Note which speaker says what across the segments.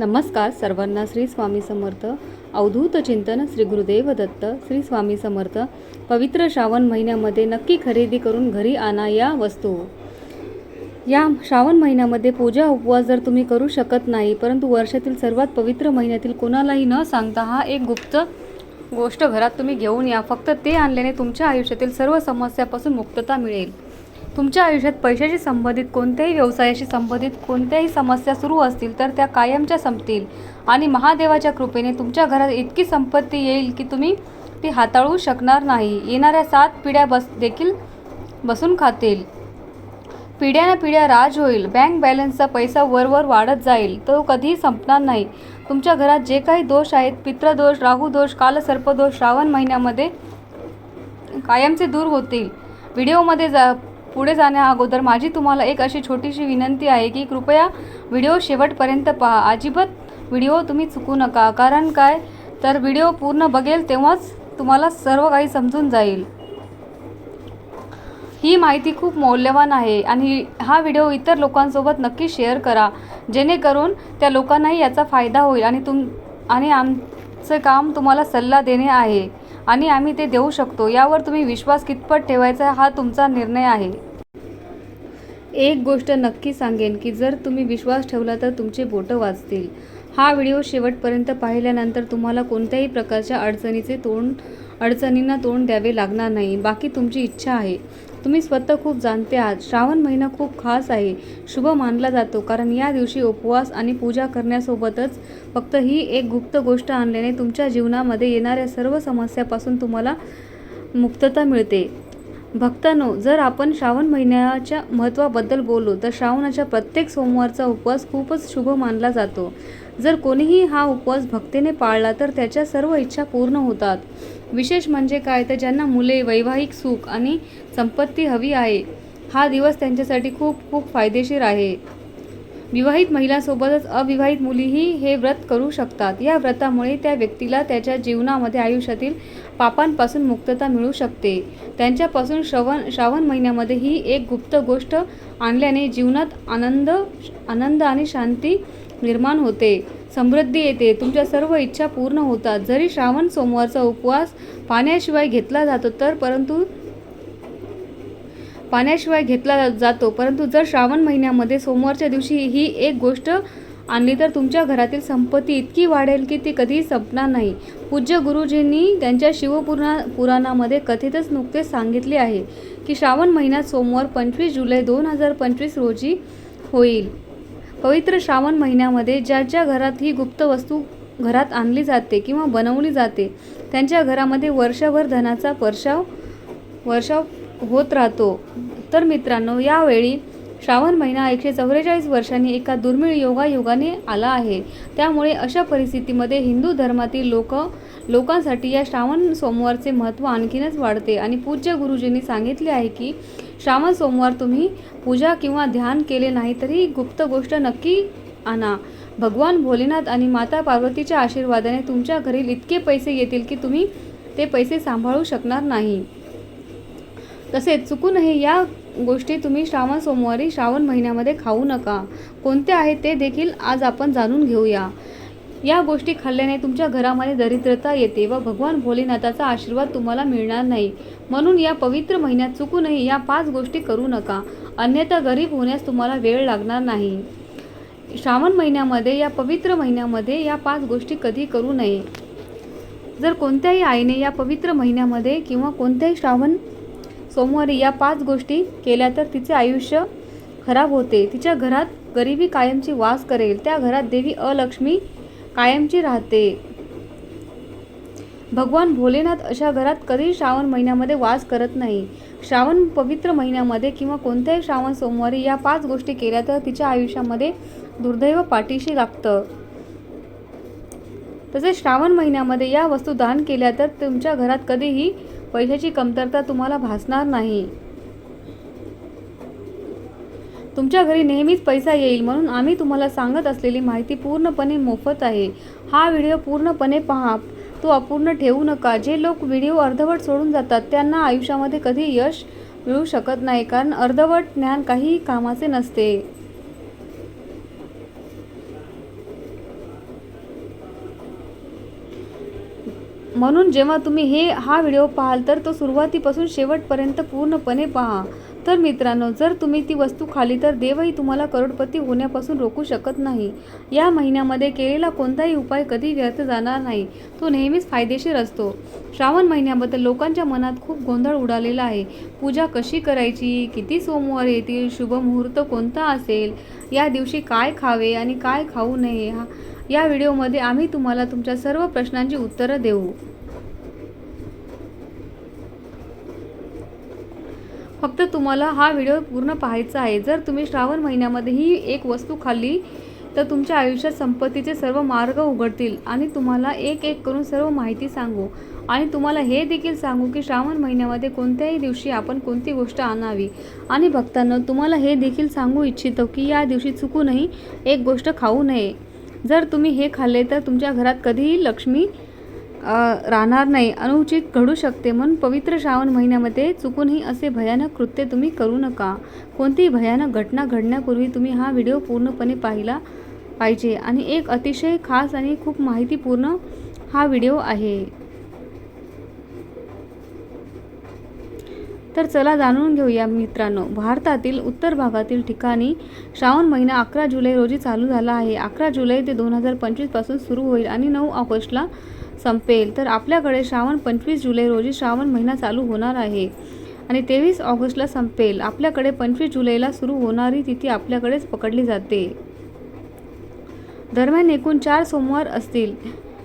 Speaker 1: नमस्कार सर्वांना श्री स्वामी समर्थ. अवधूत चिंतन श्री गुरुदेव दत्त श्री स्वामी समर्थ. पवित्र श्रावण महिन्यामध्ये नक्की खरेदी करून घरी आणा या वस्तू. या श्रावण महिन्यामध्ये पूजा उपवास जर तुम्ही करू शकत नाही परंतु वर्षातील सर्वात पवित्र महिन्यातील कोणालाही न सांगता हा एक गुप्त गोष्ट घरात तुम्ही घेऊन या. फक्त ते आणल्याने तुमच्या आयुष्यातील सर्व समस्यापासून मुक्तता मिळेल. तुमच्या आयुष्यात पैशाशी संबंधित कोणत्याही व्यवसायाशी संबंधित कोणत्याही समस्या सुरू असतील तर त्या कायमच्या संपतील. आणि महादेवाच्या कृपेने तुमच्या घरात इतकी संपत्ती येईल की तुम्ही ती हाताळू शकणार नाही. येणाऱ्या सात पिढ्या बस देखील बसून खातील. पिढ्यानं पिढ्या राज होईल. बँक बॅलन्सचा पैसा वरवर वाढत जाईल. तो कधीही संपणार नाही. तुमच्या घरात जे काही दोष आहेत पित्रदोष राहूदोष कालसर्पदोष श्रावण महिन्यामध्ये कायमचे दूर होतील. व्हिडिओमध्ये जा पुढे जाण्या अगोदर माझी तुम्हाला एक अशी छोटीशी विनंती आहे की कृपया व्हिडिओ शेवटपर्यंत पहा. अजिबात व्हिडिओ तुम्ही चुकू नका. कारण काय? तर व्हिडिओ पूर्ण बघेल तेव्हाच तुम्हाला सर्व काही समजून जाईल. ही माहिती खूप मौल्यवान आहे आणि हा व्हिडिओ इतर लोकांसोबत नक्की शेअर करा. जेणेकरून त्या लोकांनाही याचा फायदा होईल आणि तुम आणि आमचं काम तुम्हाला सल्ला देणे आहे. आणि आम्ही ते देऊ शकतो. यावर तुम्ही विश्वास कितपत ठेवायचा हा तुमचा निर्णय आहे. एक गोष्ट नक्की सांगेन की जर तुम्ही विश्वास ठेवला तर तुमचे बोटं वाचतील हा व्हिडिओ शेवटपर्यंत पाहिल्यानंतर तुम्हाला कोणत्याही प्रकारच्या अडचणीचे तोंड अडचणींना तोंड द्यावे लागणार नाही. बाकी तुमची इच्छा आहे. तुम्ही स्वतः खूप जाणते आहात. श्रावण महिना खूप खास आहे. शुभ मानला जातो. कारण या दिवशी उपवास आणि पूजा करण्यासोबतच फक्त ही एक गुप्त गोष्ट आणल्याने तुमच्या जीवनामध्ये येणाऱ्या सर्व समस्यापासून तुम्हाला मुक्तता मिळते. भक्तांनो जर आपण श्रावण महिन्याच्या महत्त्वाबद्दल बोललो तर श्रावणाच्या प्रत्येक सोमवारचा उपवास खूपच शुभ मानला जातो. जर कोणीही हा उपवास भक्तीने पाळला तर त्याच्या सर्व इच्छा पूर्ण होतात. विशेष म्हणजे काय? तर ज्यांना मुले वैवाहिक सुख आणि संपत्ती हवी आहे हा दिवस त्यांच्यासाठी खूप खूप फायदेशीर आहे. विवाहित महिलांसोबतच अविवाहित मुलीही हे व्रत करू शकतात. या व्रतामुळे त्या व्यक्तीला त्याच्या जीवनामध्ये आयुष्यातील पापांपासून मुक्तता मिळू शकते. त्यांच्यापासून श्रवण श्रावण महिन्यामध्ये ही एक गुप्त गोष्ट आणल्याने जीवनात आनंद आनंद आणि शांती निर्माण होते. समृद्धी येते. तुमच्या सर्व इच्छा पूर्ण होतात. जरी श्रावण सोमवारचा उपवास पाण्याशिवाय घेतला जातो तर परंतु पाण्याशिवाय घेतला जातो. परंतु जर श्रावण महिन्यामध्ये सोमवारच्या दिवशी ही एक गोष्ट आणली तर तुमच्या घरातील संपत्ती इतकी वाढेल की ती कधीही संपणार नाही. पूज्य गुरुजींनी त्यांच्या शिवपुरा पुराणामध्ये कथितच नुकतेच सांगितले आहे की श्रावण महिन्यात सोमवार पंचवीस जुलै दोन हजार पंचवीस रोजी होईल. पवित्र श्रावण महिन्यामध्ये ज्या ज्या घरात ही गुप्त वस्तू घरात आणली जाते किंवा बनवली जाते त्यांच्या घरामध्ये वर्षभर धनाचा वर्षाव वर्षाव होत राहतो. तर मित्रांनो यावेळी श्रावण महिना एकशे चौवेचाळीस वर्षांनी एका दुर्मिळ योगायोगाने आला आहे. त्यामुळे अशा परिस्थितीमध्ये हिंदू धर्मातील लोक लोकांसाठी या श्रावण सोमवारचे महत्त्व आणखीनच वाढते. आणि पूज्य गुरुजींनी सांगितले आहे की श्रावण सोमवार तुम्ही पूजा किंवा ध्यान केले नाही तरी गुप्त गोष्ट नक्की आणा. भगवान भोलेनाथ आणि माता पार्वतीच्या आशीर्वादाने तुमच्या घरील इतके पैसे येतील की तुम्ही ते पैसे सांभाळू शकणार नाही. तसेच चुकूनही या गोष्टी तुम्ही श्रावण सोमवारी श्रावण महिन्यामध्ये खाऊ नका. कोणत्या आहेत ते देखील आज आपण जाणून घेऊया. या गोष्टी खाल्ल्याने तुमच्या घरामध्ये दरिद्रता येते व भगवान भोलेनाथाचा आशीर्वाद तुम्हाला मिळणार नाही. म्हणून या पवित्र महिन्यात चुकूनही या पाच गोष्टी करू नका. अन्यथा गरीब होण्यास तुम्हाला वेळ लागणार नाही. श्रावण महिन्यामध्ये या पवित्र महिन्यामध्ये या पाच गोष्टी कधी करू नये. जर कोणत्याही आईने या पवित्र महिन्यामध्ये किंवा कोणत्याही श्रावण सोमवारी या पाच गोष्टी केल्या तर तिचे आयुष्य खराब होते. तिच्या घरात गरिबी कायमची वास करेल. त्या घरात देवी अलक्ष्मी कायमची राहते. भगवान भोलेनाथ अशा घरात कधी श्रावण महिन्यामध्ये वास करत नाही. श्रावण पवित्र महिन्यामध्ये किंवा कोणत्याही श्रावण सोमवारी या पाच गोष्टी केल्या तर तिच्या आयुष्यामध्ये दुर्दैव पाठीशी लागतं. तसेच श्रावण महिन्यामध्ये या वस्तू दान केल्या तर तुमच्या घरात कधीही पैशाची कमतरता तुम्हाला भासणार नाही. तुमच्या घरी नेहमीच पैसा येईल म्हणून आम्ही तुम्हाला सांगत असलेली माहिती पूर्णपणे मोफत आहे. हा व्हिडिओ पूर्णपणे पहा. तो अपूर्ण ठेवू नका. जे लोक व्हिडिओ अर्धवट सोडून जातात त्यांना आयुष्यामध्ये कधी यश मिळू शकत नाही कारण अर्धवट ज्ञान काही कामाचे नसते. म्हणून जेव्हा तुम्ही हे हा व्हिडिओ पाहाल तर तो सुरुवातीपासून शेवटपर्यंत पूर्णपणे पहा. तर मित्रांनो जर तुम्ही ती वस्तू खाली तर देवही तुम्हाला करोडपती होण्यापासून रोखू शकत नाही. या महिन्यामध्ये केलेला कोणताही उपाय कधी व्यर्थ जाणार नाही. तो नेहमीच फायदेशीर असतो. श्रावण महिन्याबद्दल लोकांच्या मनात खूप गोंधळ उडालेला आहे. पूजा कशी करायची? किती सोमवार येतील? शुभ मुहूर्त कोणता असेल? या दिवशी काय खावे आणि काय खाऊ नये? हा या व्हिडिओमध्ये आम्ही तुम्हाला तुमच्या सर्व प्रश्नांची उत्तरं देऊ. फक्त तुम्हाला हा व्हिडिओ पूर्ण पाहायचा आहे. जर तुम्ही श्रावण महिन्यामध्ये ही एक वस्तू खाल्ली तर तुमच्या आयुष्यात संपत्तीचे सर्व मार्ग उघडतील आणि तुम्हाला एक एक करून सर्व माहिती सांगू. आणि तुम्हाला हे देखील सांगू की श्रावण महिन्यामध्ये कोणत्याही दिवशी आपण कोणती गोष्ट आणावी. आणि भक्तांना तुम्हाला हे देखील सांगू इच्छितो की या दिवशी चुकूनही एक गोष्ट खाऊ नये. जर तुम्ही हे खाल्ले तर तुमच्या घरात कधीही लक्ष्मी राहणार नाही. अनुचित घडू शकते म्हणून पवित्र श्रावण महिन्यामध्ये चुकूनही असे भयानक कृत्य तुम्ही करू नका. कोणतीही भयानक घटना घडण्यापूर्वी तुम्ही हा व्हिडिओ पूर्णपणे पाहिला पाहिजे. आणि एक अतिशय खास आणि खूप माहितीपूर्ण हा व्हिडिओ आहे. तर चला जाणून घेऊया मित्रांनो. भारतातील उत्तर भागातील ठिकाणी श्रावण महिना अकरा जुलै रोजी चालू झाला आहे. अकरा जुलै ते दोन हजार पंचवीसपासून सुरू होईल आणि नऊ ऑगस्टला संपेल. तर आपल्याकडे श्रावण पंचवीस जुलै रोजी श्रावण महिना चालू होणार आहे आणि तेवीस ऑगस्टला संपेल. आपल्याकडे पंचवीस जुलैला सुरू होणारी तिथी आपल्याकडेच पकडली जाते. दरम्यान एकूण चार सोमवार असतील.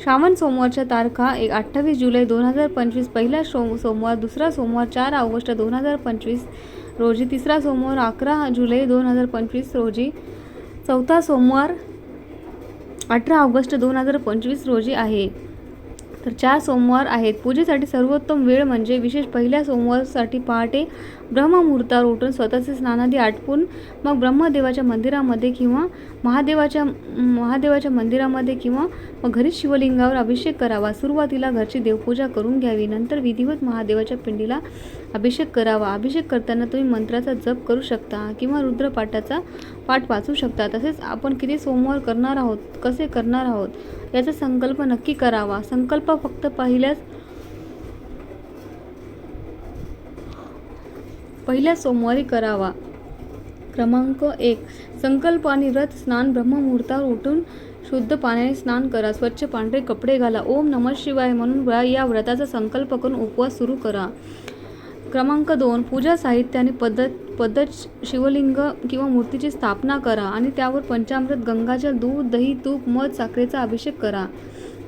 Speaker 1: श्रावण सोमवारच्या तारखा एक अठ्ठावीस जुलै दोन हजार पंचवीस पहिला सोम सोमवार दुसरा सोमवार चार ऑगस्ट दोन हजार पंचवीस रोजी तिसरा सोमवार अकरा जुलै दोन हजार पंचवीस रोजी चौथा सोमवार अठरा ऑगस्ट दोन हजार पंचवीस रोजी आहे. तर चार सोमवार आहेत. पूजेसाठी सर्वोत्तम वेळ म्हणजे विशेष पहिल्या सोमवारसाठी पहाटे ब्रह्ममुहूर्तावर उठून स्वतःचे स्नानादी आटपून मग ब्रह्मदेवाच्या मंदिरामध्ये किंवा महादेवाच्या महादेवाच्या मंदिरामध्ये किंवा मग घरीच शिवलिंगावर अभिषेक करावा. सुरुवातीला घरची देवपूजा करून घ्यावी. नंतर विधिवत महादेवाच्या पिंडीला अभिषेक करावा. अभिषेक करताना तुम्ही मंत्राचा जप करू शकता किंवा रुद्रपाठाचा पाठ वाचू शकता. तसेच आपण किती सोमवार करणार आहोत कसे करणार आहोत याचा संकल्प नक्की करावा. संकल्प फक्त पहिल्याच पहिल्या सोमवारी करावा. क्रमांक एक. संकल्प आणि व्रत स्नान ब्रह्ममुहूर्तावर उठून शुद्ध पाण्याने स्नान करा. स्वच्छ पांढरे कपडे घाला. ओम नमः शिवाय म्हणून या व्रताचा संकल्प करून उपवास सुरू करा. क्रमांक दोन. पूजा साहित्य आणि पद्धत पद्धत शिवलिंग किंवा मूर्तीची स्थापना करा आणि त्यावर पंचामृत गंगाजल दूध दही तूप मध साखरेचा अभिषेक करा.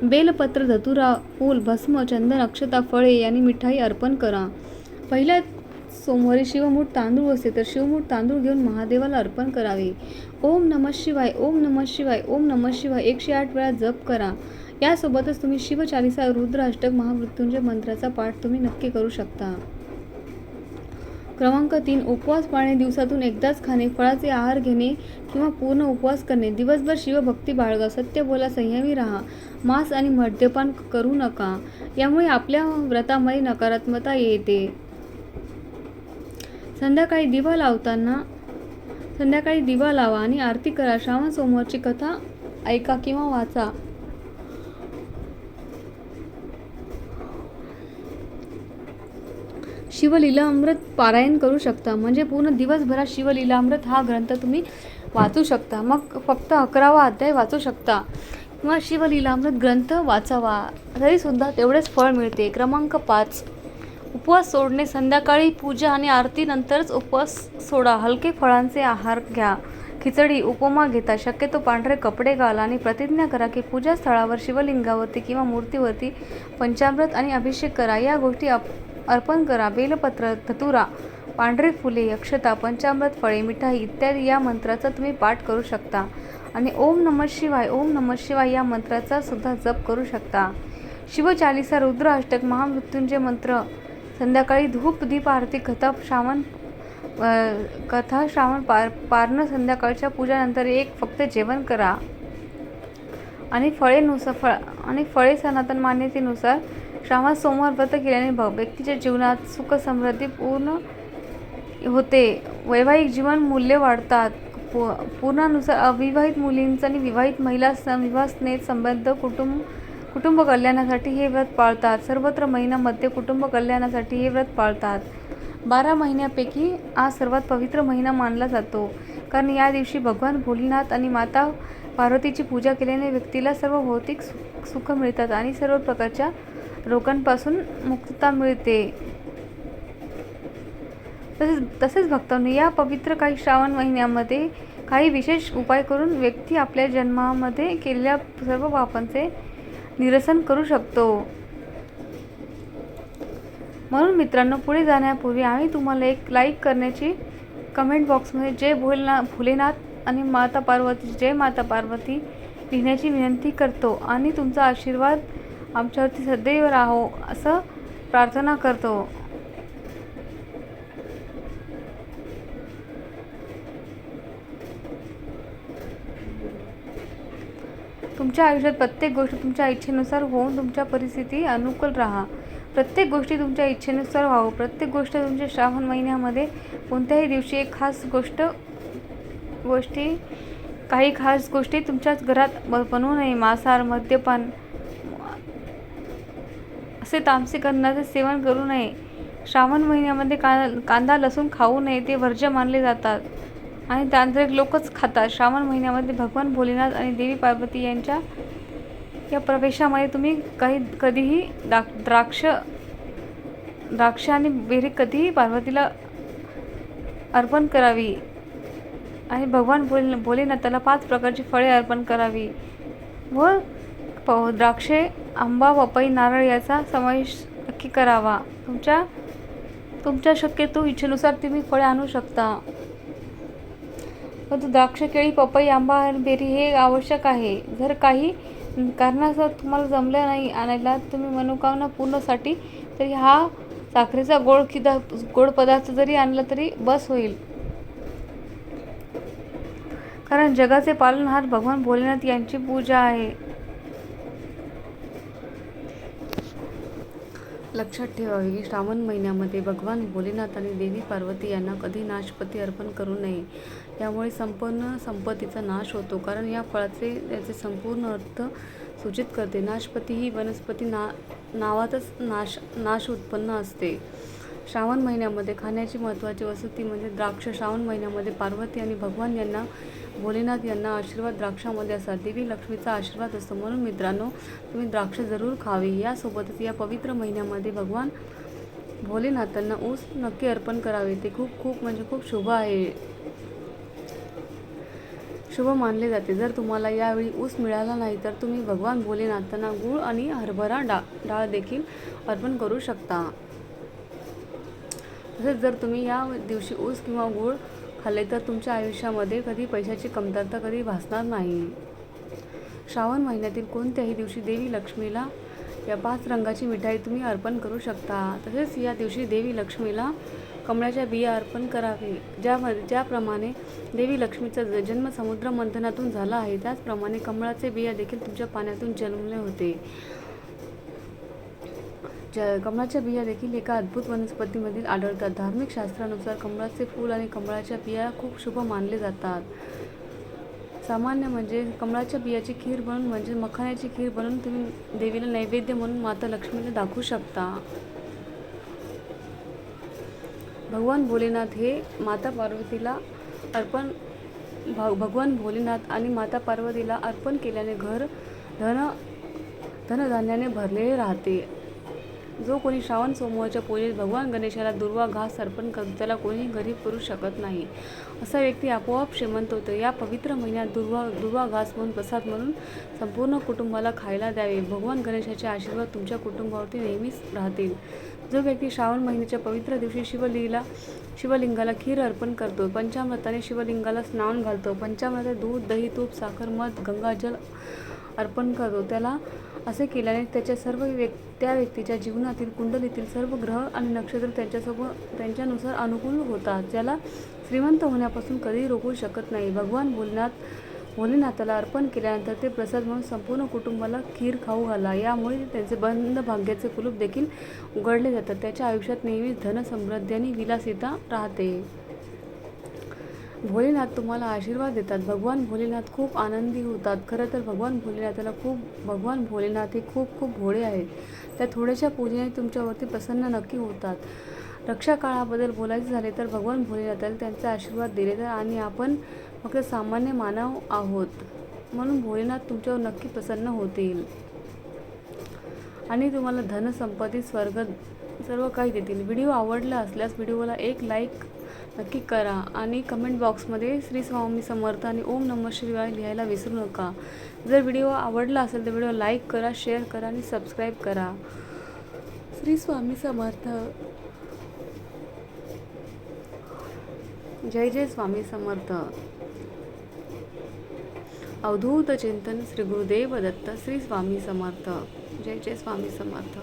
Speaker 1: बेलपत्र धतुरा फूल भस्म चंदन अक्षता फळे यांनी मिठाई अर्पण करा. पहिल्या सोमवारी शिवमूठ तांदूळ असते तर शिवमूठ तांदूळ घेऊन महादेवाला अर्पण करावे. ओम नमः शिवाय ओम नमः शिवाय ओम नमः शिवाय एकशे आठ वेळा जप करा. यासोबतच तुम्ही शिवचालिसा रुद्र अष्टक महामृत्युंजय मंत्राचा पाठ तुम्ही नक्की करू शकता. क्रमांक तीन उपवास पाळणे. दिवसातून एकदाच खाणे. फळाचे आहार घेणे किंवा पूर्ण उपवास करणे. दिवसभर शिवभक्ती बाळगा. सत्य बोला संयमी राहा. मांस आणि मद्यपान करू नका. यामुळे आपल्या व्रतामध्ये नकारात्मकता येते. संध्याकाळी दिवा लावताना संध्याकाळी दिवा लावा आणि आरती करा. श्रावण सोमवारची कथा ऐका किंवा वाचा. शिवलीलामृत पारायण करू शकता. म्हणजे पूर्ण दिवसभरात शिवलीलामृत हा ग्रंथ तुम्ही वाचू शकता. मग फक्त अकरावा अध्याय वाचू शकता. किंवा शिवलीलामृत ग्रंथ वाचावा. तरीसुद्धा तेवढेच फळ मिळते. क्रमांक पाच. उपवास सोडणे. संध्याकाळी पूजा आणि आरतीनंतरच उपवास सोडा. हलके फळांचे आहार घ्या. खिचडी उपमा घेता. शक्यतो पांढरे कपडे घाला आणि प्रतिज्ञा करा की पूजा स्थळावर शिवलिंगावरती किंवा मूर्तीवरती पंचामृत आणि अभिषेक करा. या गोष्टी अप अर्पण करा. बेलपत्र धतुरा पांढरे फुले अक्षता पंचामृत फळे मिठाई इत्यादी या मंत्राचा तुम्ही पाठ करू शकता. आणि ओम नमः शिवाय ओम नमः शिवाय या मंत्राचा सुद्धा जप करू शकता. शिवचालिसा रुद्र अष्टक महामृत्युंजय मंत्र संध्याकाळी धूप दीप आरती कथा श्रावण कथा श्रावण पार पारणं संध्याकाळच्या पूजानंतर एक फक्त जेवण करा. आणि फळे नुसार फळ आणि फळे सनातन मान्यतेनुसार श्रावण सोमवार व्रत केल्याने भ व्यक्तीच्या जीवनात सुख समृद्धी पूर्ण होते. वैवाहिक जीवन मूल्य वाढतात. पू पूर्णानुसार अविवाहित मुलींचा आणि विवाहित महिला विवाह स्नेह संबंध कुटुंब कुटुंब कल्याणासाठी हे व्रत पाळतात. सर्वत्र महिन्यामध्ये कुटुंब कल्याणासाठी हे व्रत पाळतात. बारा महिन्यापैकी हा सर्वात पवित्र महिना मानला जातो. कारण या दिवशी भगवान भोलेनाथ आणि माता पार्वतीची पूजा केल्याने व्यक्तीला सर्व भौतिक सुख सुख मिळतात आणि सर्व प्रकारच्या रोगांपासून मुक्तता मिळते. तसेच तसेच भक्तांनो या पवित्र काही श्रावण महिन्यामध्ये काही विशेष उपाय करून व्यक्ती आपल्या जन्मामध्ये केलेल्या सर्व पापांचे निरसन करू शकतो. म्हणून मित्रांनो पुढे जाण्यापूर्वी आम्ही तुम्हाला एक लाईक करण्याची कमेंट बॉक्समध्ये जय भोलना भोलेनाथ आणि माता पार्वती जय माता पार्वती लिहिण्याची विनंती करतो आणि तुमचा आशीर्वाद आमच्यावरती सदैव राहो असं प्रार्थना करतो. तुमच्या आयुष्यात प्रत्येक गोष्ट तुमच्या इच्छेनुसार होऊन तुमच्या परिस्थिती अनुकूल राहा. प्रत्येक गोष्टी तुमच्या इच्छेनुसार व्हावं. प्रत्येक गोष्ट तुमच्या श्रावण महिन्यामध्ये कोणत्याही दिवशी एक खास गोष्ट गोष्टी काही खास गोष्टी तुमच्याच घरात ब- बनवू नये मांसाहार मद्यपान असे तामसिक अन्नाचे सेवन करू नये. श्रावण महिन्यामध्ये का कांदा लसूण खाऊ नये ते वर्ज्य मानले जातात. आणि तांत्रिक लोकच खातात. श्रावण महिन्यामध्ये भगवान भोलेनाथ आणि देवी पार्वती यांच्या या प्रवेशामध्ये तुम्ही काही कधीही द्राक द्राक्ष द्राक्ष आणि बेरी कधीही पार्वतीला अर्पण करावी. आणि भगवान भोले भोलेनाथाला पाच प्रकारची फळे अर्पण करावी व प द्राक्षे आंबा पपई नारळ याचा समावेश नक्की करावा. तुमच्या तुमच्या शक्यतो इच्छेनुसार तुम्ही फळे आणू शकता. परंतु द्राक्ष केळी पपई आंबा बेरी हे आवश्यक आहे. जर काही कारणास्तव तुम्हाला जमलं नाही आणायला तुम्ही मनोकामना पूर्णसाठी तरी हा साखरेचा गोड किदा गोड पदार्थ जरी आणला तरी बस होईल. कारण जगाचे पालनहार भगवान भोलेनाथ यांची पूजा आहे. लक्षात ठेवावे की श्रावण महिन्यामध्ये भगवान भोलेनाथ आणि देवी पार्वती यांना कधी नाशपती अर्पण करू नये. त्यामुळे संपूर्ण संपत्तीचा नाश होतो. कारण या फळाचे याचे संपूर्ण अर्थ सूचित करते. नाशपती ही वनस्पती ना नावातच नाश नाश उत्पन्न असते. श्रावण महिन्यामध्ये खाण्याची महत्त्वाची वस्तू ती म्हणजे द्राक्ष. श्रावण महिन्यामध्ये पार्वती आणि भगवान यांना भोलेनाथ यांना आशीर्वाद द्राक्षामध्ये असा देवी लक्ष्मीचा आशीर्वाद असतो. म्हणून मित्रांनो तुम्ही द्राक्ष जरूर खावी. यासोबतच या पवित्र महिन्यामध्ये भगवान भोलेनाथांना ऊस नक्की अर्पण करावे. ते खूप खूप म्हणजे खूप शुभ आहे. शुभ मानले जाते. जर तुम्हाला यावेळी ऊस मिळाला नाही तर तुम्ही भगवान भोलेनाथांना गूळ आणि हरभरा डा डाळ देखील अर्पण करू शकता. तसेच जर तुम्ही या दिवशी ऊस किंवा गूळ खाल्ले तर तुमच्या आयुष्यामध्ये कधी पैशाची कमतरता कधी भासणार नाही. श्रावण महिन्यातील कोणत्याही दिवशी देवी लक्ष्मीला या पाच रंगाची मिठाई तुम्ही अर्पण करू शकता. तसेच या दिवशी देवी लक्ष्मीला कमळाच्या बिया अर्पण करावे. ज्यामध्ये ज्याप्रमाणे देवी लक्ष्मीचा ज- जन्म समुद्र मंथनातून झाला आहे त्याचप्रमाणे कमळाचे बिया देखील तुमच्या पाण्यातून जन्मले होते. ज कमळाच्या बिया देखील एका अद्भुत वनस्पतीमधील आढळतात. धार्मिक शास्त्रानुसार कमळाचे फूल आणि कमळाच्या बिया खूप शुभ मानले जातात. सामान्य म्हणजे कमळाच्या बियाची खीर बनवून म्हणजे मखाण्याची खीर बनवून तुम्ही देवीला नैवेद्य म्हणून माता लक्ष्मीला दाखवू शकता. भगवान भोलेनाथ हे माता पार्वतीला अर्पण भ भगवान भोलेनाथ आणि माता पार्वतीला अर्पण केल्याने घर धन धनधान्याने भरलेले राहते. जो कोणी श्रावण सोमवारच्या पूजेत भगवान गणेशाला दुर्वा घास अर्पण करतो त्याला कोणीही गरीब करू शकत नाही. असा व्यक्ती आपोआप श्रीमंत होतो. या पवित्र महिन्यात दुर्वा दुर्वा घास म्हणून प्रसाद म्हणून संपूर्ण कुटुंबाला खायला द्यावे. भगवान गणेशाचे आशीर्वाद तुमच्या कुटुंबावरती नेहमीच राहतील. जो व्यक्ती श्रावण महिन्याच्या पवित्र दिवशी शिवलीला शिवलिंगाला खीर अर्पण करतो पंचामृताने शिवलिंगाला स्नान घालतो पंचामृतात दूध दही तूप साखर मध गंगाजल अर्पण करतो त्याला असे केल्याने त्याच्या सर्व व्यक् त्या व्यक्तीच्या जीवनातील कुंडलीतील सर्व ग्रह आणि नक्षत्र त्यांच्यासोबत त्यांच्यानुसार अनुकूल होतात ज्याला श्रीमंत होण्यापासून कधीही रोखू शकत नाही. भगवान भोलेनाथ भोलेनाथाला अर्पण केल्यानंतर ते प्रसाद म्हणून संपूर्ण कुटुंबाला खीर खाऊ घाला. यामुळे त्यांचे बंद भाग्याचे कुलूप देखील उघडले जातात. त्याच्या आयुष्यात नेहमीच धन समृद्धी आणि विलासिता राहते. भोलेनाथ तुम्हाला आशीर्वाद देतात. भगवान भोलेनाथ खूप आनंदी होतात. खरं तर भगवान भोलेनाथाला खूप भगवान भोलेनाथ हे खूप खूप भोळे आहेत. त्या थोड्याशा पूजेने तुमच्यावरती प्रसन्न नक्की होतात. रक्षा काळाबद्दल झाले तर भगवान भोलेनाथाला त्यांचा आशीर्वाद दिले तर आणि आपण फक्त सामान्य मानव आहोत. म्हणून भोलेनाथ तुमच्यावर नक्की प्रसन्न होतील. आणि तुम्हाला धनसंपत्ती स्वर्ग सर्व काही देतील. व्हिडिओ आवडला असल्यास व्हिडिओला एक लाईक नक्की करा आणि कमेंट बॉक्समध्ये श्री स्वामी समर्थ आणि ओम नमः शिवाय लिहायला विसरू नका. जर व्हिडिओ आवडला असेल तर व्हिडिओ लाईक करा शेअर करा आणि सबस्क्राईब करा. श्री स्वामी समर्थ. जय जय स्वामी समर्थ. अवधूत चिंतन श्री गुरुदेव दत्त श्री स्वामी समर्थ. जय जय स्वामी समर्थ.